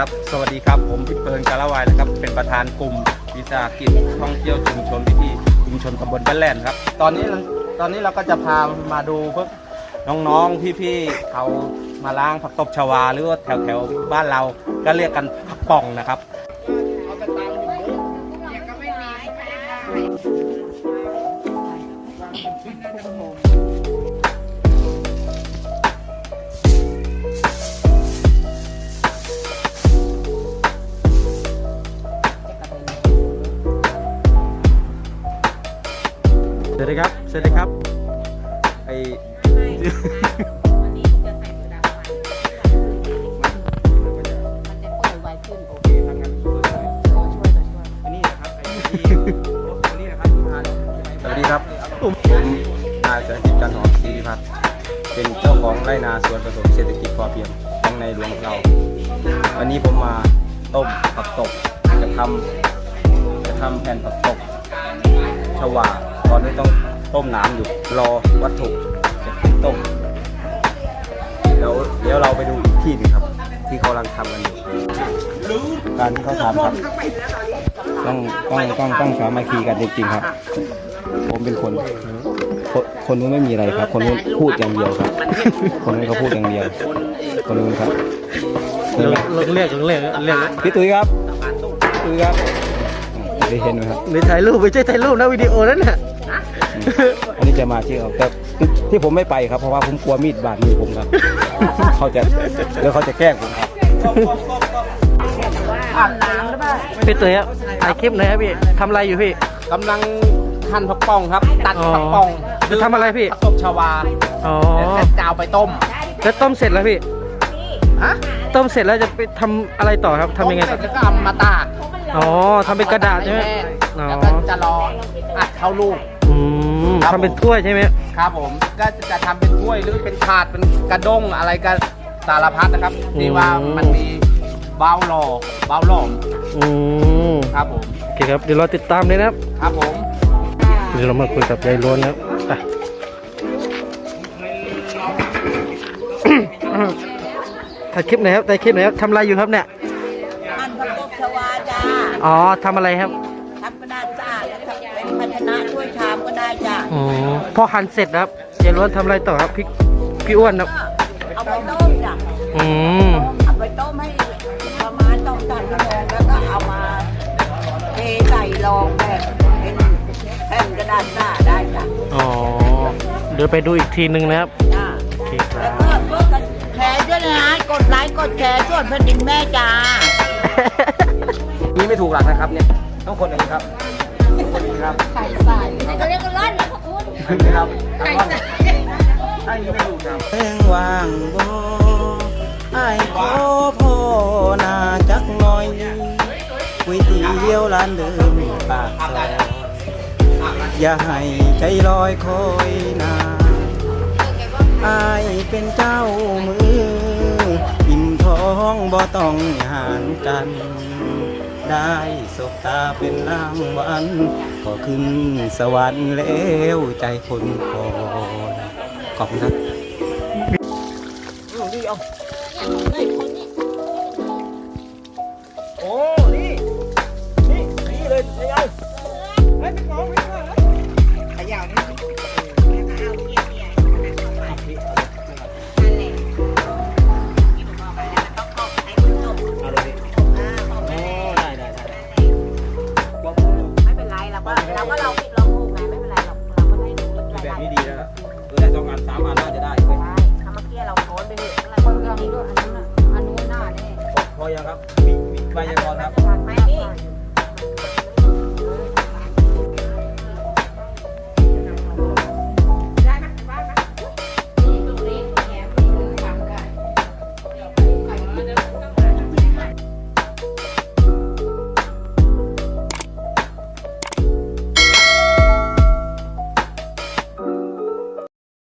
ครับ สวัสดีครับ ผมพิเพิร์นกาละวายนะครับ เป็นประธานกลุ่มวิสาหกิจท่องเที่ยวชุมชนพิธีชุมชนตำบลบ้านแหลนครับ ตอนนี้ตอนนี้เราก็จะพามาดูพวกน้องๆ พี่ๆเขามาล้างผักตบชวา หรือว่าแถวๆ บ้านเราก็เรียกกันผักป่องนะครับ สวัสดีครับสวัสดีครับไอวันนี้จะใส่โซดาไฟมันจะเปิดไวขึ้นโอเคทำงานช่วยตัวช่วยตัวช่วยอันนี้นะครับไอ้ที่อันนี้นะครับที่มาสวัสดีครับผมนายเสริฐกิจันทร์หอมศรีพิพัฒน์เป็นเจ้าของไรนาสวนผสมเศรษฐกิจพอเพียงของในหลวงเรา วันนี้ผมมาต้มผักตบจะทำจะทำแผ่นผักตบชวา ตอนนี้ต้องต้มน้ำอยู่รอวัตถุจะต้มเดี๋ยวเดี๋ยวเราไปดูอีกที่หนึงครับ ที่เขากำลังทำกันอยู่การที่เขาทำครับ ต้องต้องต้องต้องสามัคคีกันจริงๆครับ ผมเป็นคนคนคนนู้นไม่มีอะไรครับ คนนู้นพูดอย่างเดียวครับ คนนู้นเขาพูดอย่างเดียว คนนู้นครับนี่ไหมเรียกเรียกเรียกพี่ตุ้ยครับพี่ตุ้ยครับอืมได้เห็นไหมครับไม่ถ่ายรูปไม่ใช่ถ่ายรูปนะวิดีโอนั่นน่ะ อันนี้จะมาชื่อเอาแต่ที่ผมไม่ไปครับเพราะว่าผมกลัวมีดบาดมือผมครับ เขาจะเดี๋ยวเขาจะแกล้งผมครับอาบน้ำหรือเปล่าพี่เต๋อถ่ายคลิปหน่อยครับพี่ทำอะไรอยู่พี่กำลังหั่นผักป่องครับ ตัดผักป่องจะทำอะไรพี่ผักตบชวาอ๋อเสร็จจะเอาไปต้มแล้วต้มเสร็จแล้วพี่ฮะต้มเสร็จแล้วจะไปทำอะไรต่อครับทำยังไงต้ต่มอเสร็จแล้วก็เอามาตากอ๋อทำเป็นกระดาษใช่ไหมแห้งอ๋อแล้วก็จะรออัดเข้าลูกอื มครับ ทำเป็นถ้วยใช่ไหมครับผมก็จะทำเป็นถ้วยหรือเป็นถาดเป็นกระด้งอะไรก็สารพัดนะครับที่ว่ามันมีเบาหล่อเบาหลอมอืมครับผมโอเคครับเดี๋ยวเราติดตามเลยนะครับ ครับผม เดี๋ยวเรามาคุยกับยายล้วนนะครับไป ถ่ายคลิปหน่อยครับถ่ายคลิปหน่อยครับทำอะไรอยู่ครับเนี่ยมันผักตบชวาจ้าอ๋อทำอะไรครับ พอหั่นเสร็จแล้วครับยายล้วนทำอะไรต่อครับพี่พี่อ้วนครับเอาไปต้มจ้ะอืมเอาไปต้มให้ประมาณต้องตัดกระดองแล้วก็เอามาเทใส่รองแบบเป็นแผ่นกระดาษจ้าได้จ้ะอ๋อเดี๋ยวไปดูอีกทีหนึ่งนะครับจ้าโอเคครัแล้วบก็เพื่อกันแชร์ด้วยนะกดไลค์กดแชร์ส่วนแผ่นดินแม่จ้า นี่ไม่ถูกหลักนะครับเนี่ยต้องคนอย่างนี้ครับคนนี้ครับไข่ใส่ก็เรียกกันร้อนนะพวก คุณนี่ครับทางว่าใช่ไม่ถูกครับแรงว่างบ่ไอ้ขอพ่อนาจักหน่อยก๋วยเตี๋ยวร้านเดิมปากซอยอย่าให้ใจลอยคอยนานอายเป็นเจ้ามืออิ่มท้องบ่ต้องห่ารกัน ได้สบตาเป็นรางวัลก็ขึ้นสวรรค์แล้วใจคนคอยขอบคุณครับ ได้สองอันสามอันน่าจะได้เว้ยใช่ถ้าเมื่อกี้เราโพสไปเลยอะไรคนเราด้วยอันนู้นอะอันนู้นหน้าเนี่ยพอยังครับมีมีใบยังก่อนครับทานไหมนี่